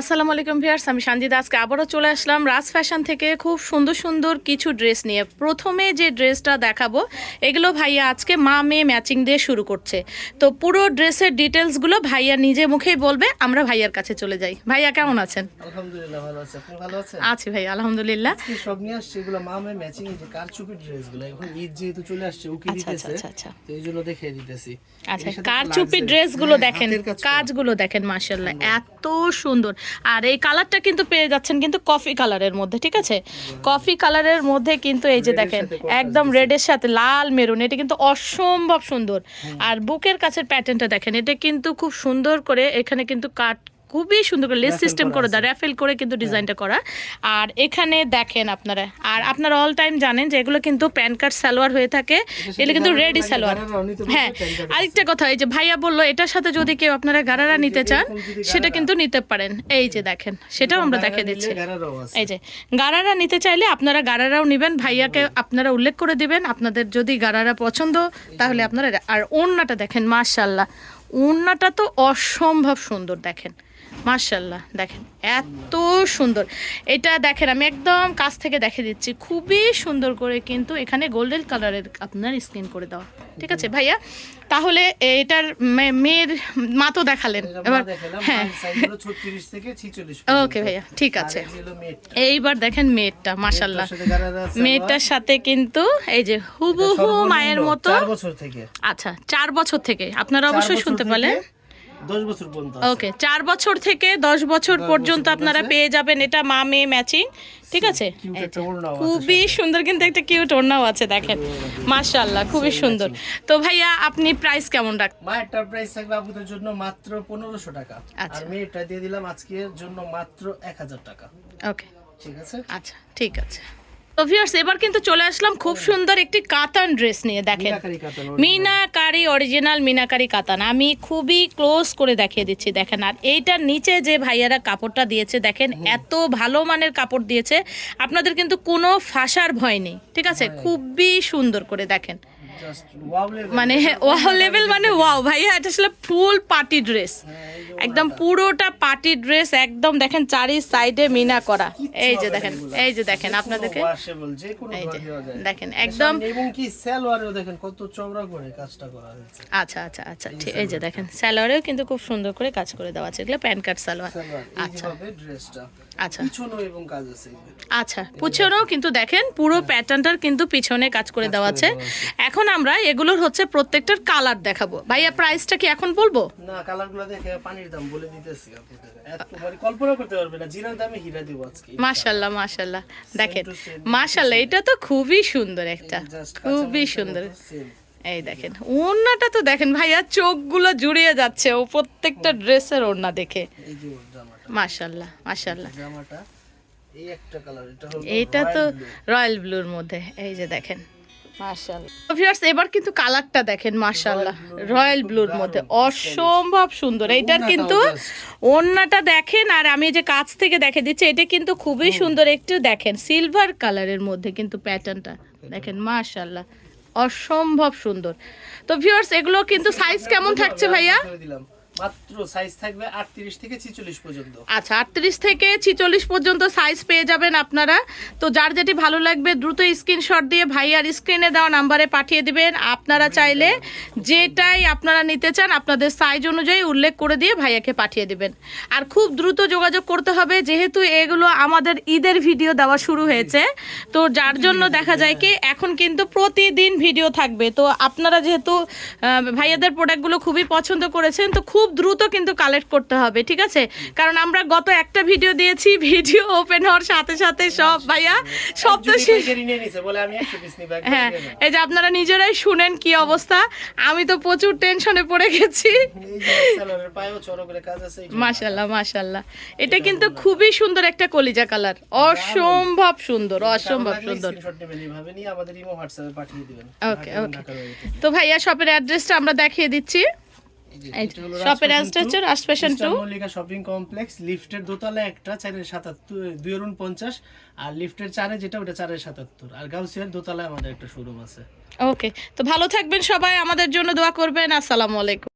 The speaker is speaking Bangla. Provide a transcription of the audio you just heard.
আসসালামু আলাইকুম ভিয়ার্স আমি সঞ্জিদা আজকে আবারও চলে আসলাম রাজ ফ্যাশন থেকে খুব সুন্দর সুন্দর কিছু ড্রেস নিয়ে। প্রথমে যে ড্রেসটা দেখাবো এগুলো ভাইয়া আজকে মা মেয়ে ম্যাচিং দিয়ে শুরু করছে। তো পুরো ড্রেসের ডিটেলসগুলো ভাইয়া নিজে মুখেই বলবে আমরা ভাইয়ার কাছে চলে যাই। ভাইয়া কেমন আছেন? আলহামদুলিল্লাহ ভালো আছে। আপনি ভালো আছেন? আছি ভাই আলহামদুলিল্লাহ। সব নিয়ে আসছে এগুলো মামে ম্যাচিং এই যে কারচুপি ড্রেসগুলো এখন ঈদ যেহেতু চলে আসছে উকি আচ্ছা, দিতেছে আচ্ছা, আচ্ছা। তো এই জন্য দেখিয়ে দিতেছি। আচ্ছা কারচুপি ড্রেসগুলো হ্যাঁ, দেখেন। কাজগুলো দেখেন মার্শাল্লাহ এত সুন্দর। আর এই কালারটা কিন্তু পেয়ে যাচ্ছেন কিন্তু কফি কালারের মধ্যে ঠিক আছে? কফি কালারের মধ্যে কিন্তু এই যে দেখেন একদম রেডের সাথে লাল মেরুন এটা কিন্তু অসম্ভব সুন্দর। আর বুকের কাছের প্যাটার্নটা দেখেন এটা কিন্তু খুব সুন্দর করে এখানে কিন্তু কাট খুবই সুন্দর করে লেস সিস্টেম করে। দেয় র্যাফেল করে কিন্তু ডিজাইনটা করা। আর এখানে দেখেন আপনারা আর আপনারা অল টাইম জানেন যে এগুলো কিন্তু প্যান কার্ড সালোয়ার হয়ে থাকে। এগুলো কিন্তু রেডি সালোয়ার। হ্যাঁ আরেকটা কথা এই যে ভাইয়া বলল এটার সাথে যদি কেউ আপনারা গারারা নিতে চান সেটা কিন্তু নিতে পারেন। এই যে দেখেন সেটাও আমরা দেখে দিচ্ছি। এই যে গারারা নিতে চাইলে আপনারা গারারাও নেবেন ভাইয়াকে আপনারা উল্লেখ করে দিবেন। আপনাদের যদি গারারা পছন্দ তাহলে আপনারা আর ওড়নাটা দেখেন মার্শাল্লাহ ওড়নাটা তো অসম্ভব সুন্দর, দেখেন। মার্শাল্লাহ দেখেন, এত সুন্দর। এটা দেখেন, আমি একদম কাছ থেকে দেখে দিচ্ছি। খুবই সুন্দর করে কিন্তু এখানে গোল্ডেন কালারের আপনার স্কিন করে দেওয়া। ঠিক আছে ভাইয়া? তাহলে এটার মেয়ের মা তো দেখালেন। এবার হ্যাঁ। মায়ের size হলো 36 থেকে 46 ওকে ভাইয়া ঠিক আছে। এইবার দেখেন মেয়েরটা মাসাল্লাহ মেয়েরটার সাথে কিন্তু এই যে হুবহু মায়ের মতো। আচ্ছা চার বছর থেকে। আপনারা অবশ্যই শুনতে পারেন পারলেন। বছর পর্যন্ত ওকে চার বছর থেকে দশ বছর পর্যন্ত আপনারা পেয়ে যাবেন। এটা মা মেয়ে ম্যাচিং ঠিক আছে? খুবই সুন্দর কিন্তু একটা কিউট ওড়নাও আছে দেখেন। মাশাল্লাহ খুবই সুন্দর। তো ভাইয়া আপনি প্রাইস কেমন রাখ মায়েরটার প্রাইস থাকবে আপুদের জন্য মাত্র পনেরোশো টাকা। আচ্ছা। আর মেয়েরটা দিয়ে দিলাম আজকের জন্য মাত্র এক হাজার টাকা। ওকে ঠিক আছে? আচ্ছা ঠিক আছে। তো ভিউয়ার্স এবার কিন্তু চলে আসলাম খুব সুন্দর একটি কাতান ড্রেস নিয়ে দেখেন। মিনাকারি অরিজিনাল মিনাকারি কাতান। আমি খুবই ক্লোজ করে দেখিয়ে দিচ্ছি দেখেন। আর এইটার নিচে যে ভাইয়ারা কাপড়টা দিয়েছে দেখেন এত ভালো মানের কাপড় দিয়েছে। আপনাদের কিন্তু কোনো ফাঁসার ভয় নেই ঠিক আছে? খুবই সুন্দর করে দেখেন। মানে ওয়াও লেভেল মানে ওয়াও ভাইয়া এটা আসলে ফুল পার্টি ড্রেস একদম পুরোটা পার্টি ড্রেস একদম দেখেন চারি সাইডে মিনা করা। এই যে দেখেন এই যে দেখেন আপনাদেরকে। এই যে দেখেন একদম এবং কি সালোয়ারেও দেখেন কত চওড়া করে কাজটা করা হয়েছে। আচ্ছা আচ্ছা আচ্ছা ঠিক এই যে দেখেন সালোয়ারেও কিন্তু খুব সুন্দর করে কাজ করে দেওয়া আছে। এগুলো প্যান কার্ড সালোয়ার। সালোয়ার আচ্ছা। ড্রেসটা আচ্ছা। পিছনেও এবং কাজ আছে আচ্ছা পিছনেও কিন্তু দেখেন পুরো প্যাটার্নটার কিন্তু পিছনে কাজ করে দেওয়া আছে। এখন আমরা এগুলোর হচ্ছে প্রত্যেকটার কালার দেখাবো। ভাইয়া প্রাইসটা কি এখন বলব? না কালারগুলো দেখে পানির দাম বলে দিতেছি আপনাদের। এত কল্পনা করতে পারবে না জিরার দামে হীরা দিব আজকে। মাশাল্লাহ মাশাল্লাহ। দেখেন মাশাল্লাহ এটা তো খুবই সুন্দর একটা খুবই সুন্দর। এই দেখেন ওড়নাটা তো দেখেন ভাইয়া চোখগুলো জুড়িয়ে যাচ্ছে ও প্রত্যেকটা ড্রেসের ওড়না দেখে। এই যে জামাটা। মাশাল্লাহ মাশাল্লাহ। জামাটা এই একটা কালার এটা হলো এটা তো রয়্যাল ব্লুর মধ্যে এই যে দেখেন। মাশাআল্লাহ। ভিউয়ার্স এবার কিন্তু কালারটা দেখেন মাশাআল্লাহ। রয়্যাল ব্লুর মধ্যে। অসম্ভব সুন্দর। এইটার কিন্তু ওড়নাটা দেখেন আর আমি যে কাছ থেকে দেখে দিচ্ছি এটা কিন্তু খুবই সুন্দর একটু দেখেন সিলভার কালারের মধ্যে কিন্তু প্যাটার্নটা দেখেন মাশাআল্লাহ। অসম্ভব সুন্দর। তো ভিউয়ার্স এগুলো কিন্তু সাইজ কেমন থাকছে ভাইয়া? দিলাম। থাকবে 38 থেকে 46 পর্যন্ত। আচ্ছা সাইজ পেয়ে যাবেন আপনারা। তো যার যেটি ভালো লাগবে, দ্রুত দিয়ে স্ক্রিনে দেওয়া নাম্বারে পাঠিয়ে দিবেন। আপনারা চাইলে যেটাই আপনারা নিতে চান, আপনাদের সাইজ অনুযায়ী উল্লেখ করে দিয়ে ভাইয়াকে পাঠিয়ে দিবেন। আর খুব দ্রুত যোগাযোগ করতে হবে, যেহেতু এগুলো আমাদের ঈদের ভিডিও দেওয়া শুরু হয়েছে। তো যার জন্য দেখা যায় কি, এখন কিন্তু প্রতিদিন ভিডিও থাকবে। তো আপনারা যেহেতু ভাইয়াদের প্রোডাক্টগুলো খুবই পছন্দ করেছেন, তো খুব দ্রুত কিন্তু কালেক্ট করতে হবে ঠিক আছে? কারণ আমরা গত একটা ভিডিও দিয়েছি ভিডিও ওপেন হওয়ার সাথে সাথে সব ভাইয়া সব তো শেষ। পাইকারি নিয়ে নিছে বলে আমি 100 পিস নিব একদম হ্যাঁ এই যে আপনারা নিজেরাই শুনেন কি অবস্থা। আমি তো প্রচুর টেনশনে পড়ে গেছি। মাশাল্লাহ মাশাল্লাহ। এটা কিন্তু খুবই সুন্দর একটা কলিজা কালার অসম্ভব সুন্দর অসম্ভব সুন্দর। ওকে ওকে তো ভাইয়া শপের অ্যাড্রেসটা আমরা দেখিয়ে দিচ্ছি। শপের রাজফ্যাশন অ্যাড্রেস হচ্ছে two, two Mallika shopping complex লিফটের দোতলা একটা চারের সাতাত্তর দুই অরুণ পঞ্চাশ আর লিফটের চারে যেটা ওটা চারের সাতাত্তর। আর গাউসিয়ার দোতলায় আমাদের একটা শোরুম আছে। ওকে তো ভালো থাকবেন সবাই আমাদের জন্য দোয়া করবেন আসসালামু আলাইকুম।